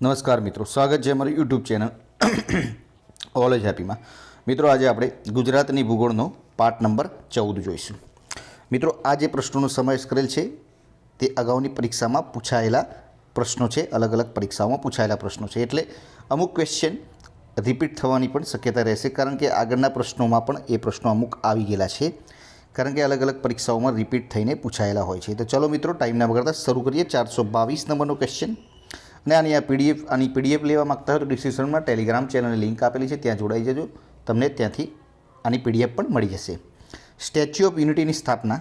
નમસ્કાર મિત્રો, સ્વાગત છે અમારી યુટ્યુબ ચેનલ ઓલેજ હેપીમાં. મિત્રો, આજે આપણે ગુજરાતની ભૂગોળનો પાઠ નંબર ચૌદ જોઈશું. મિત્રો, આ જે પ્રશ્નોનો સમાવેશ કરેલ છે, તે અગાઉની પરીક્ષામાં પૂછાયેલા પ્રશ્નો છે, અલગ અલગ પરીક્ષાઓમાં પૂછાયેલા પ્રશ્નો છે, એટલે અમુક ક્વેશ્ચન રિપીટ થવાની પણ શક્યતા રહેશે, કારણ કે આગળના પ્રશ્નોમાં પણ એ પ્રશ્નો અમુક આવી ગયેલા છે, કારણ કે અલગ અલગ પરીક્ષાઓમાં રિપીટ થઈને પૂછાયેલા હોય છે. તો ચલો મિત્રો ટાઈમના વગરતા શરૂ કરીએ. ચારસો બાવીસ નંબરનો ક્વેશ્ચન અને આની આ પીડીએફ, આની પીડીએફ લેવા માગતા હોય તો ડિસ્ક્રિપ્શનમાં ટેલિગ્રામ ચેનલની લિંક આપેલી છે, ત્યાં જોડાઈ જજો. તમને ત્યાંથી આની પીડીએફ પણ મળી જશે. સ્ટેચ્યુ ઓફ યુનિટીની સ્થાપના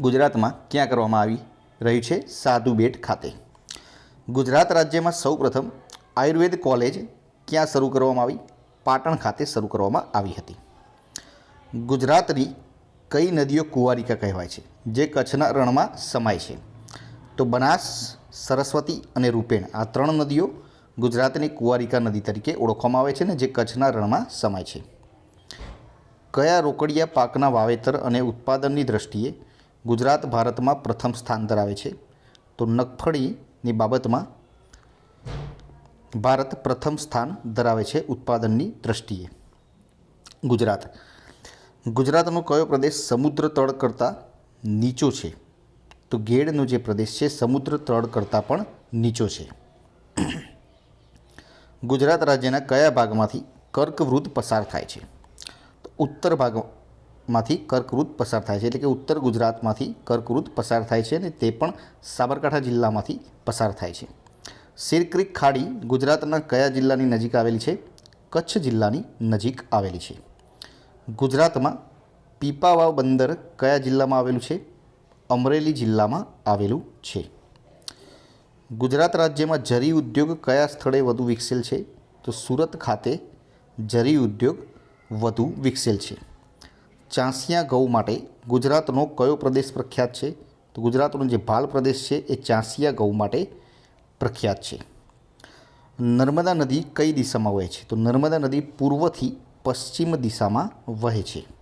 ગુજરાતમાં ક્યાં કરવામાં આવી રહ્યું છે? સાધુ બેટ ખાતે. ગુજરાત રાજ્યમાં સૌપ્રથમ આયુર્વેદ કોલેજ ક્યાં શરૂ કરવામાં આવી? પાટણ ખાતે શરૂ કરવામાં આવી હતી. ગુજરાતની કઈ નદીઓ કુંવારિકા કહેવાય છે? જે કચ્છના રણમાં સમાય છે. તો બનાસ સરસ્વતી અને રૂપેણ આ ત્રણ નદીઓ ગુજરાતની કુંવારિકા નદી તરીકે ઓળખવામાં આવે છે ને જે કચ્છના રણમાં સમાય છે. કયા રોકડિયા પાકના વાવેતર અને ઉત્પાદનની દ્રષ્ટિએ ગુજરાત ભારતમાં પ્રથમ સ્થાન ધરાવે છે? તો મગફળીની બાબતમાં ભારત પ્રથમ સ્થાન ધરાવે છે ઉત્પાદનની દ્રષ્ટિએ. ગુજરાત. ગુજરાતનો કયો પ્રદેશ સમુદ્ર તળ કરતાં નીચો છે? તો ગેડનો જે પ્રદેશ છે, સમુદ્ર તળ કરતાં પણ નીચો છે. ગુજરાત રાજ્યના કયા ભાગમાંથી કર્કવૃત પસાર થાય છે? તો ઉત્તર ભાગમાંથી કર્કવૃત પસાર થાય છે, એટલે કે ઉત્તર ગુજરાતમાંથી કર્કવૃત પસાર થાય છે અને તે પણ સાબરકાંઠા જિલ્લામાંથી પસાર થાય છે. સિરક્રિક ખાડી ગુજરાતના કયા જિલ્લાની નજીક આવેલી છે? કચ્છ જિલ્લાની નજીક આવેલી છે. ગુજરાતમાં પીપાવાવ બંદર કયા જિલ્લામાં આવેલું છે? અમરેલી જિલ્લામાં આવેલું છે. ગુજરાત રાજ્યમાં જરી ઉદ્યોગ કયા સ્થળે વધુ વિકસેલ છે? તો સુરત ખાતે જરી ઉદ્યોગ વધુ વિકસેલ છે. ચાંસિયા ઘઉં માટે ગુજરાતનો કયો પ્રદેશ પ્રખ્યાત છે? તો ગુજરાતનો જે ભાલ પ્રદેશ છે એ ચાંસિયા ઘઉં માટે પ્રખ્યાત છે. નર્મદા નદી કઈ દિશામાં વહે છે? તો નર્મદા નદી પૂર્વથી પશ્ચિમ દિશામાં વહે છે.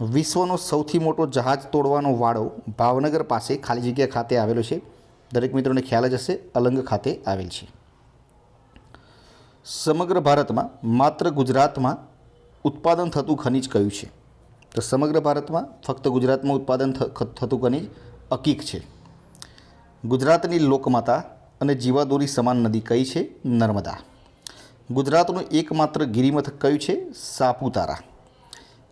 વિશ્વનો સૌથી મોટો જહાજ તોડવાનો વાડો ભાવનગર પાસે ખાલી જગ્યા ખાતે આવેલો છે. દરેક મિત્રોને ખ્યાલ જ હશે, અલંગ ખાતે આવેલ છે. સમગ્ર ભારતમાં, માત્ર ગુજરાતમાં ઉત્પાદન થતું ખનિજ કયું છે? તો સમગ્ર ભારતમાં ફક્ત ગુજરાતમાં ઉત્પાદન થતું ખનિજ અકીક છે. ગુજરાતની લોકમાતા અને જીવાદોરી સમાન નદી કઈ છે? નર્મદા. ગુજરાતનું એકમાત્ર ગિરિમથક કયું છે? સાપુતારા.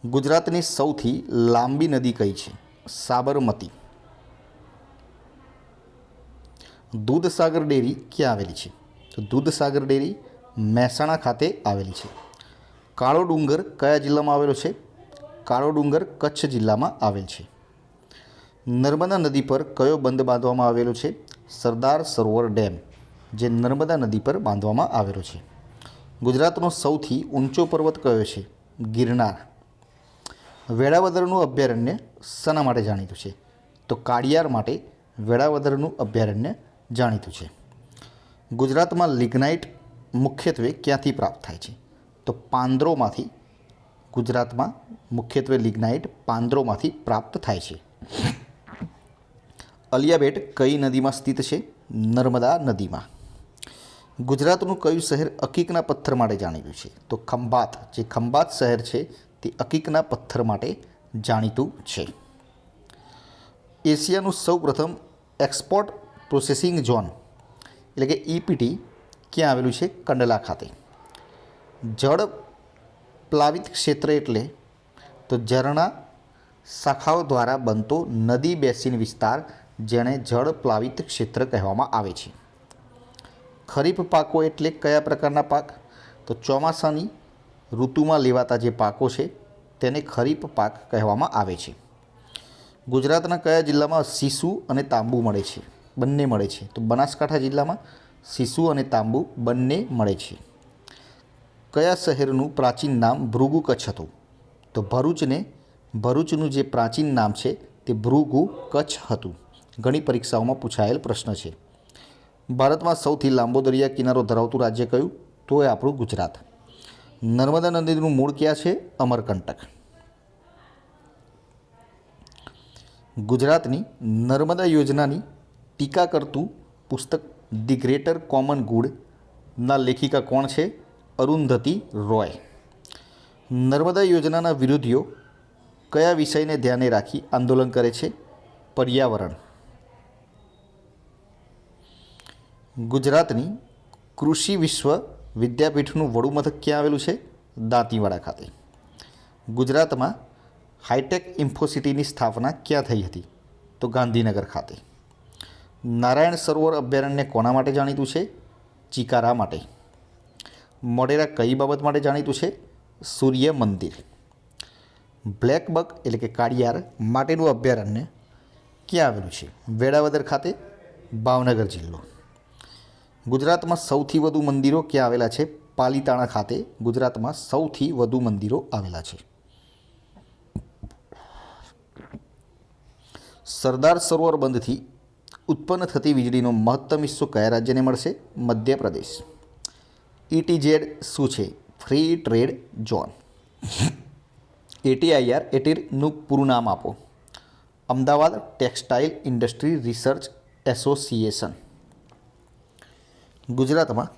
ગુજરાતની સૌથી લાંબી નદી કઈ છે? સાબરમતી. દૂધસાગર ડેરી ક્યાં આવેલી છે? તો દૂધસાગર ડેરી મહેસાણા ખાતે આવેલી છે. કાળો ડુંગર કયા જિલ્લામાં આવેલો છે? કાળો ડુંગર કચ્છ જિલ્લામાં આવેલ છે. નર્મદા નદી પર કયો બંધ બાંધવામાં આવેલો છે? સરદાર સરોવર ડેમ, જે નર્મદા નદી પર બાંધવામાં આવેલો છે. ગુજરાતનો સૌથી ઊંચો પર્વત કયો છે? ગિરનાર. વેળાવદરનું અભયારણ્ય શાના માટે જાણીતું છે. તો કાળિયાર માટે વેળાવદરનું અભયારણ્ય જાણીતું છે. ગુજરાતમાં લિગ્નાઇટ મુખ્યત્વે ક્યાંથી પ્રાપ્ત થાય છે? તો પાંદરોમાંથી ગુજરાતમાં મુખ્યત્વે લિગ્નાઇટ પાંદરોમાંથી પ્રાપ્ત થાય છે. અલિયાબેટ કઈ નદીમાં સ્થિત છે? નર્મદા નદીમાં. ગુજરાતનું કયું શહેર અકીકના પથ્થર માટે જાણીતું છે? તો ખંભાત. જે ખંભાત શહેર છે તે અકીકના પથ્થર માટે જાણીતું છે. એશિયાનું સૌપ્રથમ એક્સપોર્ટ પ્રોસેસિંગ ઝોન, એટલે કે ઈપીટી ક્યાં આવેલું છે? કંડલા ખાતે. જળ પ્લાવિત ક્ષેત્ર એટલે તો ઝરણા શાખાઓ દ્વારા બનતો નદી બેસીન વિસ્તાર જેને જળ પ્લાવિત ક્ષેત્ર કહેવામાં આવે છે. ખરીફ પાકો એટલે કયા પ્રકારના પાક? તો ચોમાસાની ઋતુમાં લેવાતા જે પાકો છે, તેને ખરીફ પાક કહેવામાં આવે છે. ગુજરાતના કયા જિલ્લામાં સીસુ અને તાંબુ મળે છે? બંને મળે છે. તો બનાસકાંઠા જિલ્લામાં સીસુ અને તાંબુ બંને મળે છે. કયા શહેરનું પ્રાચીન નામ ભૃગુ કચ્છ હતું? તો ભરૂચને, ભરૂચનું જે પ્રાચીન નામ છે, તે ભૃગુ કચ્છ હતું. ઘણી પરીક્ષાઓમાં પૂછાયેલ પ્રશ્ન છે. ભારતમાં સૌથી લાંબો દરિયા કિનારો ધરાવતું રાજ્ય કયું? તો એ આપણું ગુજરાત. નર્મદા નદીનું મૂળ ક્યાં છે? અમરકંટક. ગુજરાતની નર્મદા યોજનાની ટીકા કરતું પુસ્તક ધી ગ્રેટર કોમન ગુડના લેખિકા કોણ છે? અરુંધતી રોય. નર્મદા યોજનાના વિરોધીઓ કયા વિષયને ધ્યાને રાખી આંદોલન કરે છે? પર્યાવરણ. ગુજરાતની કૃષિ વિશ્વ વિદ્યાપીઠનું વડું મથક ક્યાં આવેલું છે? દાંતીવાડા ખાતે. ગુજરાતમાં હાઈટેક ઇન્ફોસિટીની સ્થાપના ક્યાં થઈ હતી? તો ગાંધીનગર ખાતે. નારાયણ સરોવર અભયારણ્ય કોના માટે જાણીતું છે? ચિકારા માટે. મોઢેરા કઈ બાબત માટે જાણીતું છે? સૂર્ય મંદિર. બ્લેક બક એટલે કે કાળિયાર માટેનું અભયારણ્ય ક્યાં આવેલું છે? વેળાવદર ખાતે ભાવનગર જિલ્લો. ગુજરાતમાં સૌથી વધુ મંદિરો ક્યાં આવેલા છે? પાલીતાણા ખાતે ગુજરાતમાં સૌથી વધુ મંદિરો આવેલા છે. સરદાર સરોવર બંધથી ઉત્પન્ન થતી વીજળીનો મહત્તમ હિસ્સો કયા રાજ્યને મળશે? મધ્યપ્રદેશ. ઇટીઝેડ શું છે? ફ્રી ટ્રેડ ઝોન એટીઆઈઆર એટીરનું પૂરું નામ આપો. Ahmedabad textile industry research association ગુજરાતમાં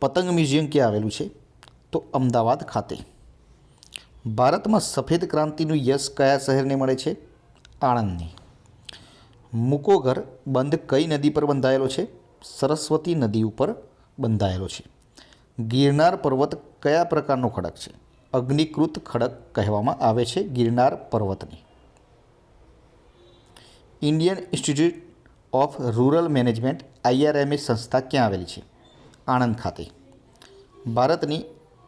પતંગ મ્યુઝિયમ ક્યાં આવેલું છે? તો અમદાવાદ ખાતે. ભારતમાં સફેદ ક્રાંતિનું યશ કયા શહેરને મળે છે? આણંદની. મુકોગર બંધ કઈ નદી પર બંધાયેલો છે? સરસ્વતી નદી ઉપર બંધાયેલો છે. ગિરનાર પર્વત કયા પ્રકારનો ખડક છે? અગ્નિકૃત ખડક કહેવામાં આવે છે Girnar પર્વતને. Indian institute of rural management IRMA સંસ્થા ક્યાં આવેલી છે? આણંદ ખાતે. ભારતની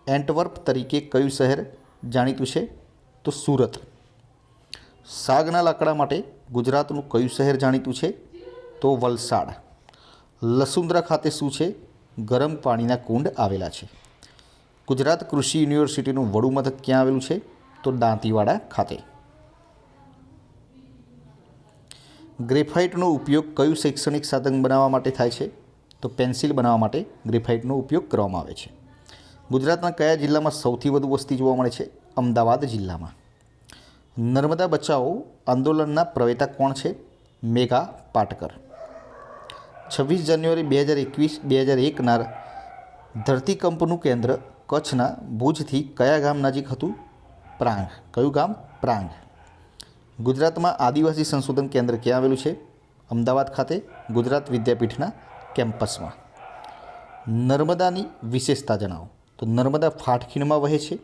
એન્ટવર્પ તરીકે કયું શહેર જાણીતું છે? તો સુરત. સાગના લાકડા માટે ગુજરાતનું કયું શહેર જાણીતું છે? તો વલસાડ. લસુંદ્રા ખાતે શું છે? ગરમ પાણીના કુંડ આવેલા છે. ગુજરાત કૃષિ યુનિવર્સિટીનું વડું મથક ક્યાં આવેલું છે? તો દાંતીવાડા ખાતે. ગ્રેફાઇટનો ઉપયોગ કયું શૈક્ષણિક સાધન બનાવવા માટે થાય છે? તો પેન્સિલ બનાવવા માટે ગ્રેફાઇટનો ઉપયોગ કરવામાં આવે છે. ગુજરાતના કયા જિલ્લામાં સૌથી વધુ વસ્તી જોવા મળે છે? અમદાવાદ જિલ્લામાં. નર્મદા બચાવો આંદોલનના પ્રવેતા કોણ છે? મેઘા પાટકર. છવ્વીસ જાન્યુઆરી બે હજાર એકવીસ બે હજાર એકના ધરતીકંપનું કેન્દ્ર કચ્છના ભુજથી કયા ગામ નજીક હતું? પ્રાંગ. કયું ગામ? પ્રાંગ. ગુજરાતમાં આદિવાસી સંશોધન કેન્દ્ર ક્યાં આવેલું છે? અમદાવાદ ખાતે, ગુજરાત વિદ્યાપીઠના કેમ્પસમાં. નર્મદાની વિશેષતા જણાવો. તો નર્મદા ફાટખીણમાં વહે છે.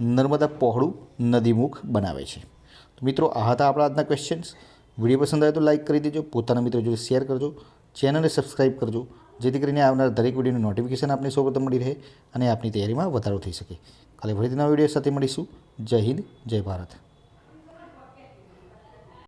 નર્મદા પહોળું નદીમુખ બનાવે છે. તો મિત્રો, આ હતા આપણા આજના ક્વેશ્ચન્સ વીડિયો પસંદ આવે તો લાઇક કરી દેજો. પોતાના મિત્રો જોડે શેર કરજો. ચેનલને સબસ્ક્રાઇબ કરજો. જેથી કરીને આવનાર દરેક વિડીયોનું નોટિફિકેશન આપને સૌપ્રથમ મળી રહે અને આપની તૈયારીમાં વધારો થઈ શકે. કાલે ફરીથી નવા વીડિયો સાથે મળીશું. જય હિન્દ, જય ભારત.